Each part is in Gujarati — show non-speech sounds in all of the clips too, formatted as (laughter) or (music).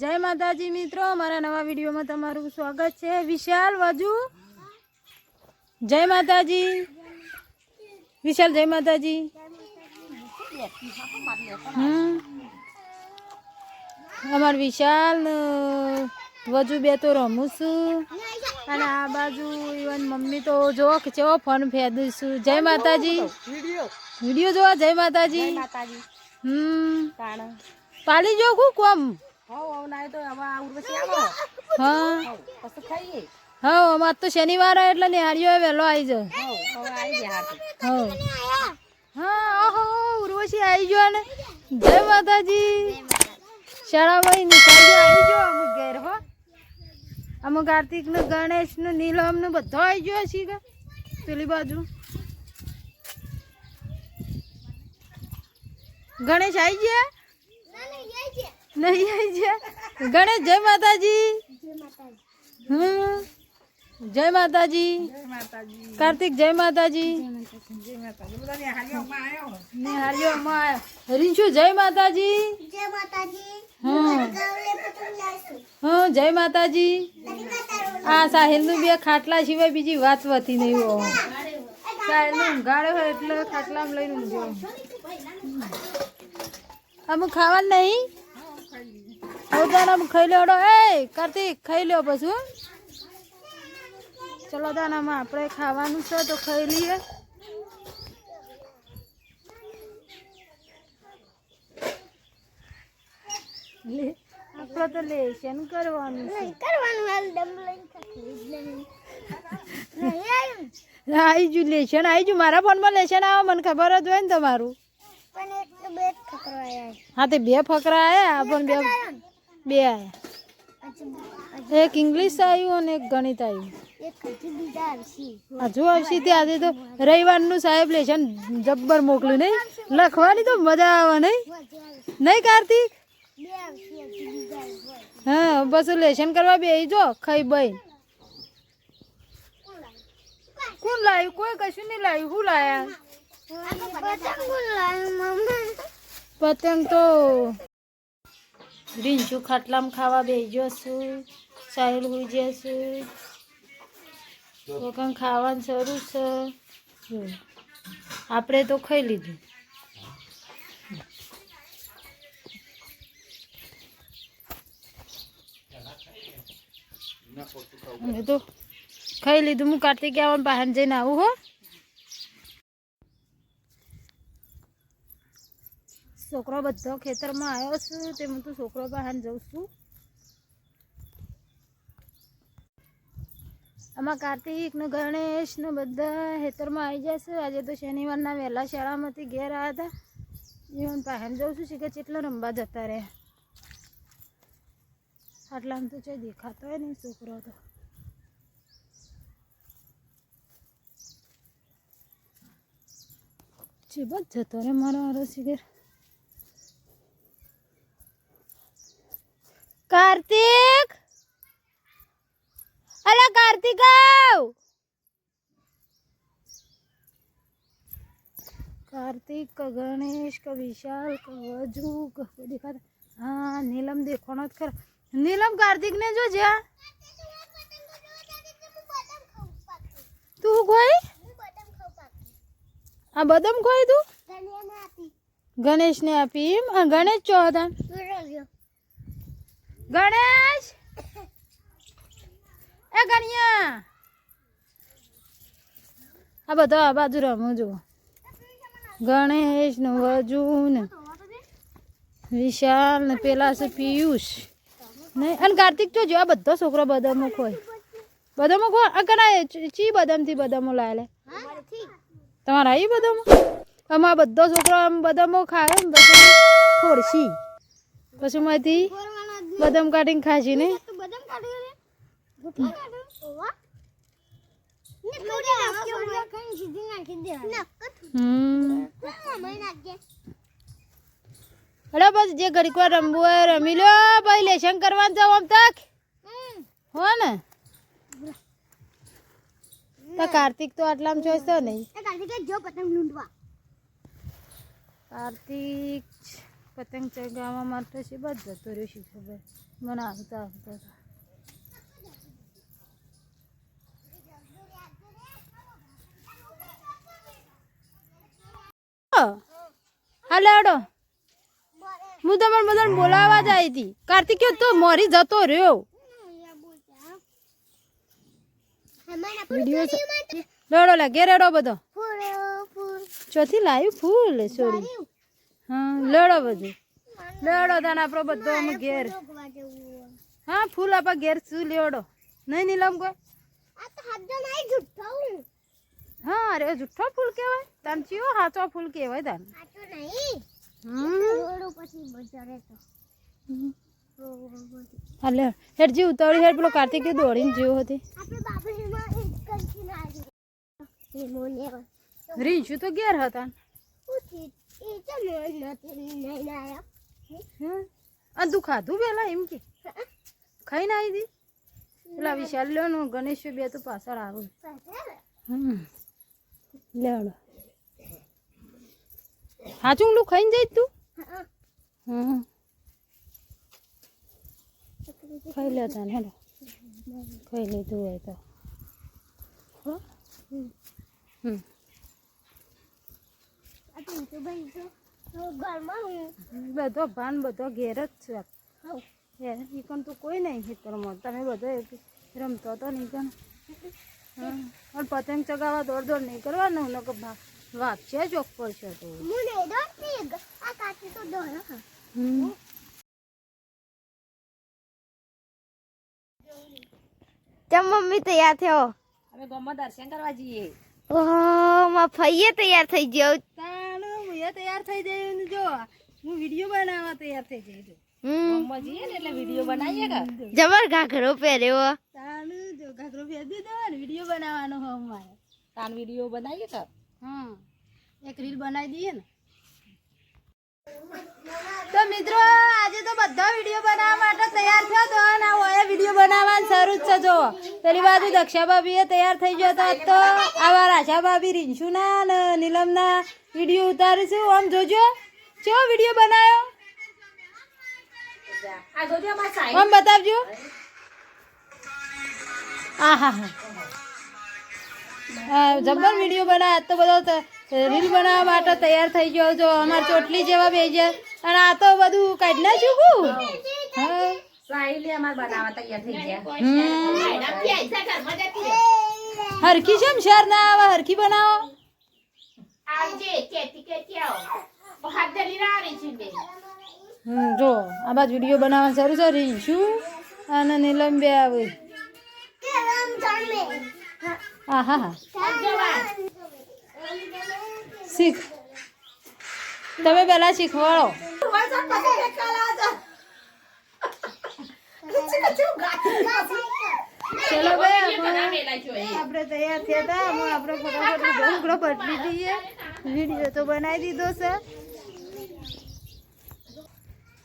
જય માતાજી મિત્રો મારા નવા વિડીયોમાં તમારું સ્વાગત છે. વિશાલ વાજુ? જય માતાજી. વિશાલ જય માતાજી. અમાર વિશાલ વજુ બે તો રમું છું. અને આ બાજુ ઇવન મમ્મી તો જો કે ચેવો ફોન ફેદું છું. જય માતાજી. વીડિયો જોવા જય માતાજી. હમ. પાલી જો કોમ? હા. અમાર તો શનિવાર એટલે નિહાળીઓ વહેલો આવી જાય. હા હા હા ઓહો ઉર્વશી આવી ગયો ને. જય માતાજી. શાળાભાઈ નિશાળી આવી ગયો અમુક ઘેર હો. અમુક કાર્તિકનું ગણેશનું નીલમનું બધો આવી ગયો છે કે પેલી બાજુ. ગણેશ આવી ગયા? નહીં આવી ગયા ગણેશ જય માતાજી. હમ જય માતાજી. માતાજી કાર્તિક જય માતાજી. જય માતાજી નિહાળીઓ માં રીંછુ જય માતાજી. હમ. હા જય માતાજી. આ સાહિલનું બે ખાટલા સિવાય બીજી વાત વતી નહીં હો સાહિલનું ઊંઘાડે હોય એટલે ખાટલામાં લઈને ઊંઘ્યો અમુક ખાવાનું નહીં? અમુક ખાઈ લેવડો એ કાર્તિક ખાઈ લ્યો પછી. ચલો દાનામાં આપણે ખાવાનું છે તો ખાઈ લઈએ. આપણે તો લેશન કરવાનું છે. આવી ગયું (laughs) લેશન આવી જુ. મારા ફોનમાં લેશન આવે મને ખબર જ હોય ને તમારું. હા, તે બે ફકરા આયા પણ બે બે આયા. એક ઇંગ્લિશ આવ્યું અને એક ગણિત આવ્યું હજુ આવશે તે તો રવિવારનું સાહેબ લેશન જબ્બર મોકલ્યું નહીં. લખવાની તો મજા આવે નહીં. નહીં કાર્તિક? હા, બસ લેશન કરવા બે જો, ખાઈ બઈ. કોણ લાવ્યું કોઈ કશું નહીં લાવ્યું શું લાયા? પતંગ તો રીંછું ખાટલામાં ખાવા બેજો છું, સાહેલ ગુજે છું. તો ખાવાનું શરૂ છે. આપણે તો ખાઈ લીધું. તો ખાઈ લીધું. હું કાર્તિક આવવાનું બહાર જઈને આવું હો. છોકરો બધો ખેતરમાં આવ્યો છું, તે હું તો છોકરો બહાર જઉં છું. આમાં કાર્તિક ને ગણેશ બધા ખેતરમાં આવી જશે આજે તો શનિવારના વહેલા શાળામાંથી ઘેર આવ્યા હતા. હું બહાર જઉં છું, શીખે કેટલો રમવા જતા રહ્યા આટલામાં તો છે દેખાતો હોય નહીં છોકરો તો. ચીબત જતો રે મારો આરો શિખર કાર્તિક? અલા કાર્તિક આવ! કાર્તિક ક ગણેશ ક વિશાલ ક વજુ ક દેખાતા હા નીલમ દેખવાનો જ ખરા. નીલમ કાર્તિક ને જો જ્યાં. તું કોઈ? આ બદામ કોઈ તું? ગણેશ ને આપી એમ? ગણેશ ચો હતા? ગણેશ! એ ગણિયા! આ બધો આ બાજુ રમું જુઓ. ગણેશનું વજુ વિશાલ ને પેલા છે પિયુષ. નહીં, અને કાર્તિક તો જો આ બધો છોકરો બદામો ખોય. બદામો ખો આ કના ચી બદામથી બદામો લે? તમારા આવી બદામો? આમાં બધો છોકરો આમ બદામો ખાય પછી ફોડશી પછી માંથી બદામ કાઢીને ખાશી ને? હમ. બસ જે ઘડીક વાર રમવું હોય રમી લો ભાઈ લેશન કરવાનું જાવ આમ તક? હો ને? તો કાર્તિક તો આટલામાં જોઈશ નહીં. કાર્તિક પતંગ ચગાવવા માટે છે બસ જતો રહ્યો શી ખબર. મને આવતા આવતા હતા. હાલે હડો. હું તમારે બધાને બોલાવવા જ આવી હતી. કાર્તિક તો મોરી જતો રહ્યો. વીડિયો છે. રેડો લે ઘેર રેડો બધો. ચોથી લાવ્યું ફૂલ સોરી હા લેડો બધું. લેડો તાને આપણો બધો અમે ઘેર. હા ફૂલ આપા ઘેર શું લેવડો? નહીં નીલમ કોઈ? હા. અરે જુઠ્ઠો ફૂલ કહેવાય. તાન ચિયો હાચો ફૂલ કહેવાય તાન. હાલે હેડ જી ઉતાવળી હેડ પેલો કાર્તિક દોડીને જેવું હતી. રીંછું તો ઘેર હતા. આ તું ખાધું પેલા એમ કે? ખાઈને આવી હતી? પેલા વિશાલ લેવાનું ગણેશ બે તો પાછળ આવું. હમ. લેવડો. હાચું લું ખાઈને જઈ તું? હમ. ખાઈ લે તને હેડો. ખાઈ લીધું હોય તો. હો. હમ. બધો ભાન બધો ઘેર જ છે. યાર ઈ તો કોઈ નહીં ખેતરમાં. તમે બધો રમતો તો નહીં કણ હા પતંગ ચગાવવા દોડ દોડ નહીં કરવાનું ને કે વાત છે ચોક પડશે તો. હમ. ચમ મમ્મી તૈયાર થયો. અમે ગામમાં દર્શન કરવા જઈએ. ઓહો માં ફઈએ તૈયાર થઈ ગયો. એ તૈયાર થઈ જાય ને જો હું વીડિયો બનાવવા તૈયાર થઈ જઈ છું ગામમાં જઈએ ને એટલે વીડિયો બનાવીએ કે? જબર ઘાઘરો પહેર્યો. તાણ જો ઘાઘરો પહેરી દીધો ને વીડિયો બનાવવાનો હો અમારે. તાન વીડિયો બનાવીએ કે? હા એક રીલ બનાવી દઈએ ને તો મિત્રો આજે તો બધા વીડિયો બનાવવા માટે તૈયાર થયો તો અને ઓએ વીડિયો બનાવવાનું શરૂ જ છે જો. પેલી બાજુ દક્ષા ભાભી તૈયાર થઈ ગયો તો આજ તો આવા રાજા ભાભી રીંછુના ને નીલમના વીડિયો ઉતારીશું. આમ જોજો. કેવો વીડિયો બનાવ્યો આમ બતાવજો. હા હા હા. આ જબર વીડિયો બનાવ તો બધો રીલ બનાવવા માટે તૈયાર થઈ ગયો જો. અમાર ચોટલી જેવા બે અને આ તો બધું કાઢી નાખ્યું કુ હા. સાઈ અમાર બનાવવા તૈયાર થઈ ગયા. હમ. હરખી છે શેર ના આવે? હરખી બનાવો. જો આ બાજુ વીડિયો બનાવવાનું શરૂ છે રીંછું અને નીલમ બે આવે. હા હા હા. શીખ. તમે પહેલાં શીખવાડો. ચલો ભાઈ આપણે તૈયાર થયા હતા. આપણે ફટાફટ ઢોકળો પટલી દઈએ. વીડિયો તો બનાવી દીધો છે.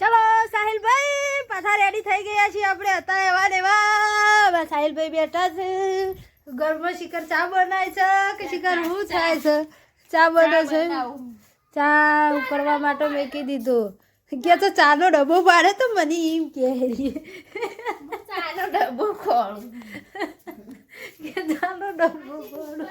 ચલો સાહિલભાઈ પાછા રેડી થઈ ગયા છીએ આપણે. હતા એવા ને એવા. સાહિલભાઈ બેઠા છે. ઘરમાં શિખર ચા બનાય છે કે શિખર હું થાય છે? ચા બને છે? ચા ઉકળવા માટે મૂકી દીધો. કે તો ચાનો ડબ્બો પાડે તો મને એમ કે ચાનો ડબ્બો ખોળ. કે ચાનો ડબ્બો પાડો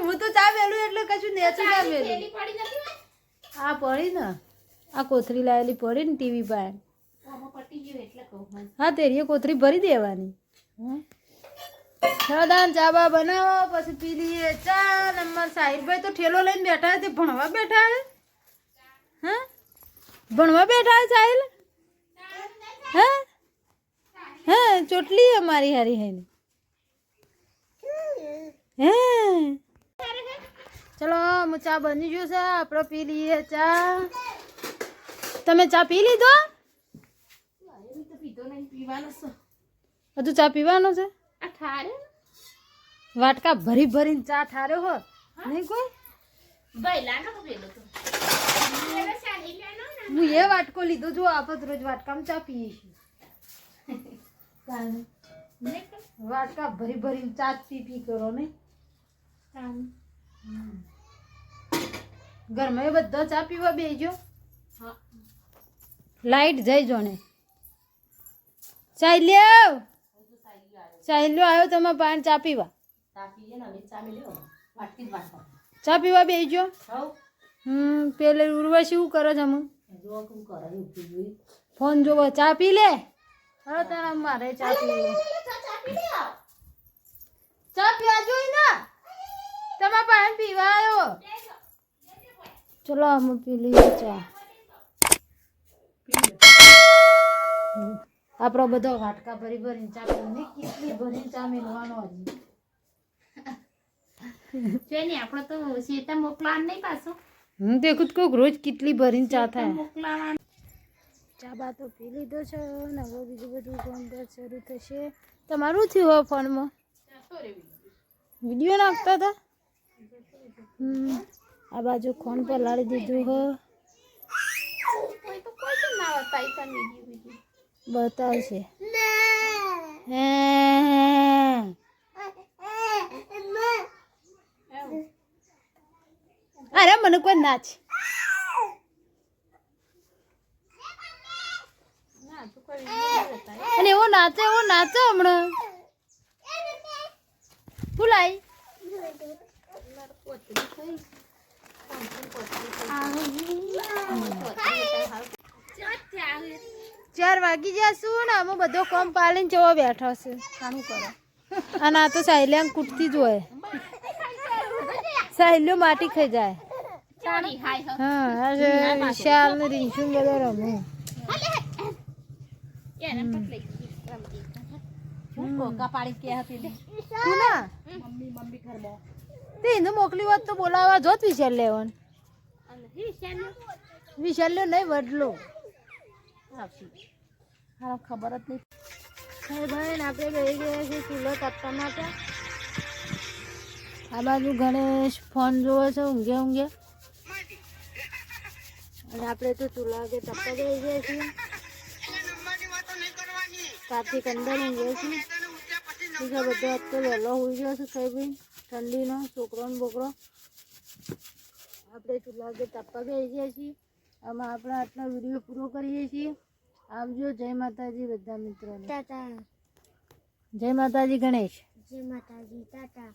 હું તો ચા મેલું એટલે કશું નેચું ના મેલું આ પડી ને. આ કોથરી લાવેલી પડી ને ટીવી પાસે હા. તેરી કોથરી ભરી દેવાની. હમ. દાદા ચા બા બનાવો પછી પી લઈએ ચા નંબર સાહિલભાઈ તો ઠેલો લઈને બેઠા છે. ભણવા બેઠા છે? હા? ભણવા બેઠા છે સાહિલ? હા? હા ચોટલી અમારી હારી હારી હે? ચલો હું ચા બની ગયું છે. આપણે પી લઈએ ચા. તમે ચા પી લીધો? હજુ ચા પીવાનો છે? વાટકા ભરી ભરીને ચા ઠાર્યો હો. નહીં કોઈ? હું એ વાટકો લીધો જો આપત રોજ વાટકામાં ચા પીએ છીએ. વાટકા ભરી ભરીને ચા પી પી કરો. હમ. ઘરમાં બધો ચા પીવા બેજો લાઈટ જઈ જોને ચાલ્યો ચાલ્યો આવ્યો તમે પાન ચા પીવા. ચા પીવા હવ. હમ પેલે ઉર્વશી શું કરો છે ફોન જોવો ચા પી લે? હવે તારા મારે ચા પી ચા લે ચા પીવા જોઈ ને? તમારા પાન પીવા આવ્યો? ચલો અમે પી લઈએ ચા હમ. આપણો બધો વાટકા ભરી ભરીને ચા પીને કેટલી ભરીને ચા મેળવાનો હજી જોઈ ને આપણે તો શેતા મોકલાવાનું નહીં પાછું. હું દેખું કોક રોજ કેટલી ભરીને ચા થાય. મોકલાવાનું. ચા બા તો પી લીધો છે ને હવે બીજું બધું કામકાજ શરૂ થશે. તમારું થયું હવે ફોનમાં? વીડિયો નાખતા હતા? હમ આ બાજુ ફોન પર લાડી દીધું હ. બતાવશે. અરે મને કોઈ નાચ અને એવો નાચે એવો નાચે હમણાં. ભૂલાઈ ચાર વાગી જશું ને અમે બધો કોમ પાલીને જવા બેઠો છે. કાણું કરો. અને આ તો સાયલિયા કૂટતી જ હોય. સાયલીઓ માટી ખાઈ જાય. હા વિશાલ ને રીંછુ રમું. મોકલી હોત તો બોલાવા જોત વિશાલ લેવાનું. વિશાલ નહીં વડલો. આવશે હા ખબર જ નહીં. ભાઈ ભાઈ, આપણે ગઈ ગયા છે ચૂલો કાપવા માટે. આ બાજુ ગણેશ ફોન જોવે છે, ઊંઘે ઊંઘે. અને આપણે તો ચૂલા આગળ તપવા જઈ ગયા છીએ. કાર્તિક અંદર ઊંઘે છે. બીજા બધો આજ તો વહેલો હોઈ ગયો છે કઈ બી ઠંડીનો છોકરો ને બોકરો. આપણે ચૂલા આગળ તપવા જઈ ગયા છીએ. આમાં આપણે આટલા વીડિયો પૂરો કરીએ છીએ. આવજો. જય માતાજી બધા મિત્રોને. ટાટા. જય માતાજી ગણેશ. જય માતાજી ટાટા.